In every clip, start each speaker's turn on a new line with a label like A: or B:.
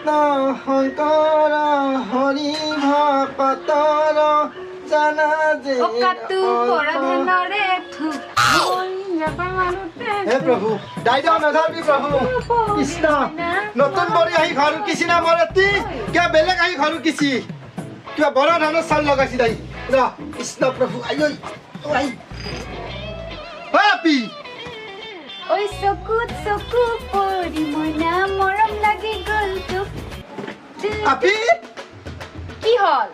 A: শংকৰ হৰি ভকতৰ জানা যে হে প্ৰভু দাইদেউ নাথাকিবি প্ৰভু কৃষ্ণ নতুন বৰি আহি ঘৰ কিছি না মোৰ ৰাতি কিবা বেলেগ আহি ঘৰ কিছি? কিবা বৰা ধানৰ চাউল লগাইছি দাই ৰ কৃষ্ণ প্ৰভু আই ঐ ঐ আপি।
B: ঐ চকুত চকু পৰি গ'ল তোক
A: আপি?
B: কি হ'ল?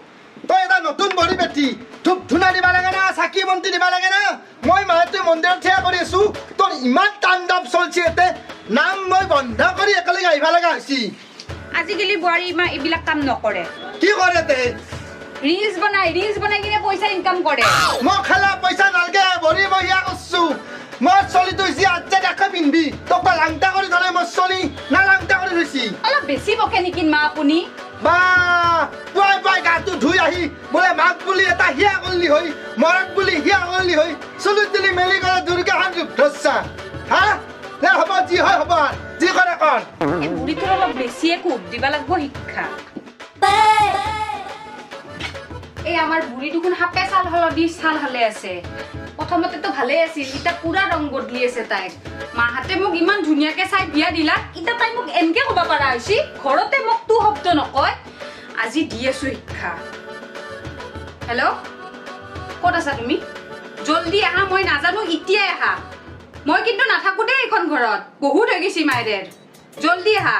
A: তই এটা নতুন বৰি বেটি। ধূপ ধূনা দিবা লাগে না চাকি বন্তি দিবা লাগে না। মই মাহেতে মন্দিৰত থিয়া কৰি আছো। তোৰ ইমান তাণ্ডৱ চলছি ইয়াতে। নাম মই বন্ধ কৰি একেলগে আহিব লগা হৈছি।
B: আজিকালি বোৱাৰী ইমান এইবিলাক কাম নকৰে।
A: কি কৰে তে?
B: ৰিলচ বনাই ৰিলচ বনাই কিনে পইচা ইনকাম কৰে।
A: মই খেলা পইচা নালগে।
B: নেকি মা আপুনি।
A: বা পুৱাই পুৱাই গাটো ধুই আহি বোলে মাক বুলি এটা হিয়া কৰলি হৈ মৰক বুলি হিয়া কৰলি হৈ চুলিত তুলি মেলি কৰে দুৰ্গা হান ধৰছা হা? দে হ'ব যি হয় হ'ব যি কৰে কৰ।
B: এই বুঢ়ীটোৰ অলপ বেছিয়ে কোব দিব লাগিব শিক্ষা। এই! আমাৰ বুঢ়ী দেখোন সাপে চাল হলদি চাল হালে আছে। প্ৰথমতেতো ভালে আছিল। এতিয়া পুৰা ৰং বদলি আছে তাইক। মাহঁতে মোক ইমান ধুনীয়াকে চাই বিয়া দিলা। এতিয়া তাই মোক এনেকে ক'ব পৰা হৈছে, ঘৰতে মোক তো শব্দ নকয়। আজি দি আছো শিক্ষা। হেল্ল' ক'ত আছা তুমি? জল্দি আহা, মই নাজানো, এতিয়াই আহা। মই কিন্তু নাথাকো দেই এইখন ঘৰত। বহুত হৈ গৈছে মায়েৰেৰ জল্দি আহা।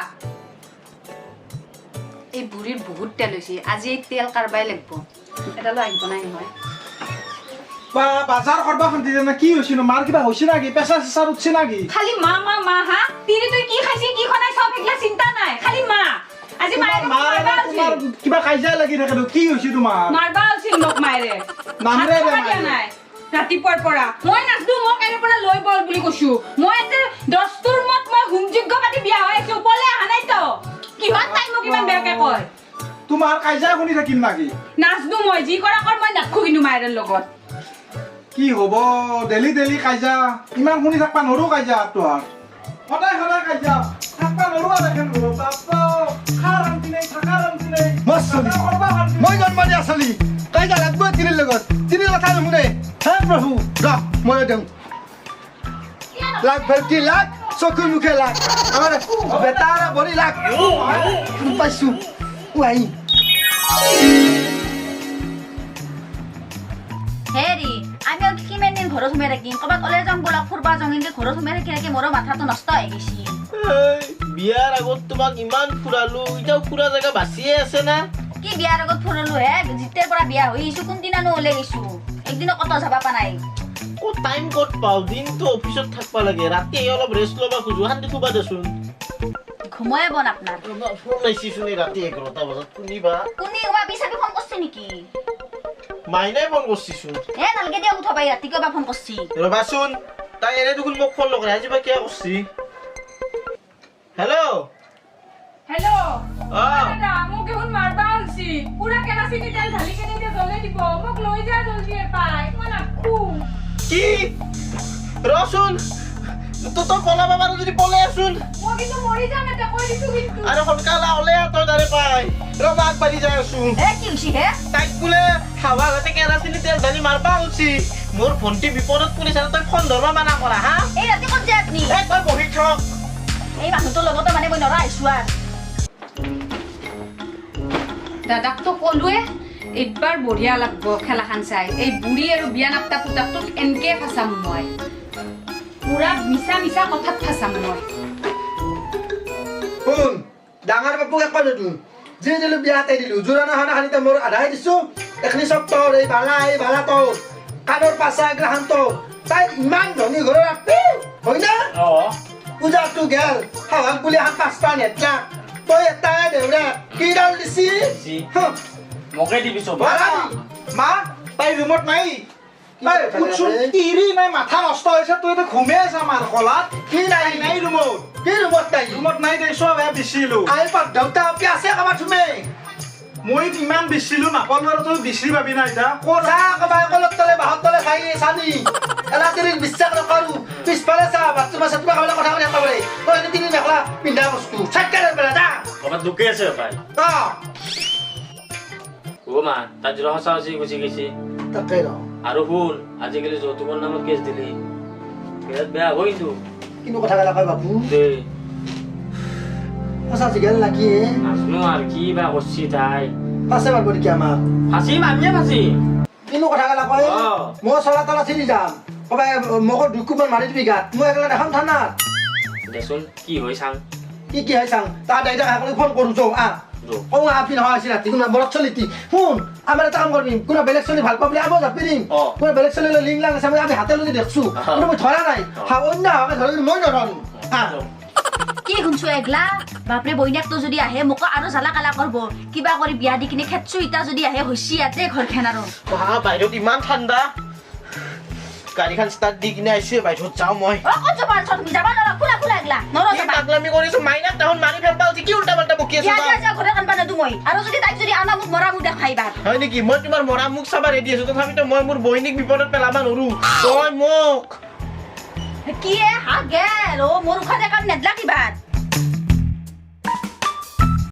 B: এই বুঢ়ীৰ বহুত তেল হৈছে। আজি এই তেল কাৰবাই লাগিব। এডালো আহিব নাই নহয়।
C: বা বাজাৰ কৰবা শান্তি না কি হৈছিল মাৰ কিবা হৈছে নাকি? পেচা চেচাৰ উঠছে নাকি?
B: খালি মা মা মা হা? তিৰি তুই কি খাইছি কি খনাই চব এইগিলা চিন্তা নাই। খালি মা। আজি আছিল
C: কিবা কাজিয়া লাগি থাকে কি
B: আছিল মোক মায়েৰে। নাই। ৰাতিপুৱাৰ পৰা। মই নাচলো মোক এনে পৰা লৈ বল বুলি কৈছো। মই ইয়াতে দহটোৰ মত মই হোমযোগ্য পাতি বিয়া হৈ আছো ওপৰলে অহা নাই তো। কিমান তাই মোক ইমান বেয়াকে কয়?
C: তোমাৰ কাজিয়া শুনি থাকিম নাকি?
B: নাচলো মই যি কৰা কৰ মই নাথকো কিন্তু মায়েৰৰ লগত।
C: কি হ'ব? ডেইলি ডেইলি কাজিয়া ইমান শুনি থাকবা নৰো কাজিয়া তোহাৰ। সদায় সদায় কাজিয়া থাকবা নৰো আৰু এখন বাপ্পা খাৰ শান্তি নাই থাকা শান্তি নাই।
A: মই চলি। মই জন্ম দিয়া চলি। কাইজা লাগব তিনিৰ লগত। তিনি কথা নুশুনে। হে প্ৰভু ৰ মই দিওঁ। লাগ ভেটি লাগ? চকু মুখে লাগ। আমাৰ বেটা ভৰি লাগ। পাইছো। আহি।
D: ঘৰত সোমাই থাকিম। ক'ৰবাত ওলাই যাম ব'লা ফুৰবা যাওঁ কিন্তু ঘৰত সোমাই থাকি থাকি মোৰো মাথাটো নষ্ট হৈ গৈছে।
E: বিয়াৰ আগত তোমাক ইমান ফুৰালো এতিয়াও ফুৰা জেগা বাচিয়ে আছে না?
D: কি বিয়াৰ আগত ফুৰিলো হে? যেতিয়াৰ পৰা বিয়া হৈ আহিছো কোনদিনানো ওলাই গৈছো একদিনো ক'তো যাবা পা নাই।
E: ক'ত টাইম ক'ত পাওঁ? দিনটো অফিচত থাকবা লাগে। ৰাতি অলপ ৰেষ্ট ল'বা খোজো। শান্তি শুবা দেচোন।
D: ঘুমোৱে বন আপোনাৰ।
E: ফোন আহিছিচোন এই ৰাতি এঘাৰটা বজাত শুনিবা।
D: কোনে বিচাৰি ফোন কৰিছে নেকি?
E: মাইনাই ফোন কৰিছিচোন
D: হে নালগে দিয়া উঠাবাই ৰাতি কিবা ফোন কৰিছি?
E: ৰ'বাচোন তাই এনে দেখোন মোক ফোন নকৰে আজি বা কিয় কৰিছি? হেল্ল'
B: হেল্ল'
E: অ।
B: দাদা মোক দেখোন মাৰবা হৈছে পুৰা কেৰাচিনি তেল ঢালি কেনে এতিয়া জ্বলাই দিব। মোক লৈ যা জলদি পাই মই নাখো
E: কি? ৰচোন তো তই পলাব পাৰো যদি
B: দিছো কিন্তু
E: আৰু সোনকালে আহ তই তাৰে পাই। ৰ'বা আগবাঢ়ি যাই আছো তাইক বোলে হাৱা ঘাটে কেৰাচিনি তেল ঢালি মাৰবা উঠছি। মোৰ ভণ্টি বিপদত পৰিছে আৰু তই ফোন ধৰবা মানা কৰা হা?
D: এই ৰাতি ক'ত যায় আপুনি?
E: এই তই বহি থক।
D: এই মানুহটোৰ লগতে মানে মই নৰা আহিছো আৰু
B: দাদাকতো ক'লোৱে এইবাৰ বঢ়িয়া লাগব খেলাখান চাই। এই বুঢ়ী আৰু বিয়া নাপতা পুতাকটোক এনকে ফাচাম মই। পুৰা মিছা মিছা কথাত ফাচাম মই।
A: শুন ডাঙৰ বাপুক একো নিদিওঁ যি দিলোঁ বিয়াতে দিলোঁ জোৰানা খানা খানিতে মোৰ আধাই দিছোঁ। এইখিনি চব তোৰ এই বালা এই বালা তোৰ। কাণৰ পাচা এগিলাখান তোৰ। তাই ইমান ধনী ঘৰৰ আপি হয় না? পূজাটো গেল সাহস বুলি এখন পাঁচটা নেটলা। তই এটা দেউৰা কি ডাল দিছি। হুঁ,
F: মোকে দিবি চব।
A: বালা
C: মা তাই ৰুমত নাই। তিৰি নাই মাথা নষ্ট হৈছে তই এতিয়া ঘুমে আছা মাৰ কলাত
A: কি নাই?
C: নাই ৰুমত।
A: কি ৰুমত তাই
C: ৰুমত নাই তাই চব হে বিচিলো
A: আই পাত দেউতা আপি আছে কাবাৰ তুমি
C: মই ইমান বিচিলো নাপালো আৰু তই বিচি পাবি না এতিয়া। ক'ত
A: চা কবাই কলত তলে বাহত তলে খাই চানি? এলা তিৰি বিশ্বাস নকৰো। পিছফালে চা বাথৰুম আছে তোমাৰ খাবলৈ কথা কৈ থাকা তই এনে তিনি মেখেলা পিন্ধা বস্তু। চাইকেল পেলা যা।
F: ক'ৰবাত দুখে আছে পাই অ' মা তাত যদি সঁচা সঁচি গুচি গৈছে।
A: তাকে ৰ।
F: আৰু শুন আজিকালি যৌতুকৰ নামত কেছ দিলি। বিৰাট বেয়া হ'ব কিন্তু।
A: কিন্তু কথা গেলা কয় বাবু
F: দেই
A: সঁচা জিগেল নাকি?
F: নাজনো আৰু কি বা কৰছি তাই।
A: পাছে মাৰিব নেকি আমাক?
F: ফাঁচিম আমিয়ে ফাঁচিম
A: কিন্তু কথা গেলা কয়। মই চলা তলা চিনি যাম। কবাই মোক কোবাৰ মাৰি দিবি গাত। মই একলা দেখাম থানাত।
F: দেচোন কি হৈ চাং।
A: কি কি হয় চাং তাৰ দাইতাক সকলোকে ফোন কৰোঁ যৌ আহ। কওঁ আপি নহয় আছিল ৰাতি কোনোবা বৰত চলিতি শুন আমাৰ এটা কাম কৰিম। কোনোবা বেলেগ চলি ভালো পাব বুলি আমি জাপি দিম
F: অ।
A: কোনোবা বেলেগ চলি লৈ লিং আছে আমি হাতে লৈ দেখছ।
F: অ।
A: কিন্তু মই ধৰা নাই। হা অন্য হাকে ধৰি মই নধৰো।
D: কি শুনছো এগলা বাপৰে বৈনাকটো যদি আহে মোকো আৰু জ্বালা কালা কৰব। কিবা কৰি বিয়া দি কিনে খেতছো ইটা যদি আহে হৈছি ইয়াতে ঘৰখন আৰু।
E: বা বাহিৰত ইমান ঠাণ্ডা। গাড়ীখন ষ্টাৰ্ট দি কিনে ভাই বাহিৰত যাওঁ মই। পাগলামি কৰিছো মাইনাক তাহোন মাৰি ফেলবা উঠি কি উল্টা পাল্টা বকি আছো
D: আৰু যদি তাইক যদি আনা মোক মৰা মোক দেখাইবা।
E: হয় নেকি? মই তোমাৰ মৰা মুখ চাবা ৰেডি আছো তথাপিতো মই মোৰ বৈনিক বিপদত পেলাব নোৱাৰো তই মোক।
D: কি এ হা গেল অ মোৰ উশাহ কাম নেদলা কিবা?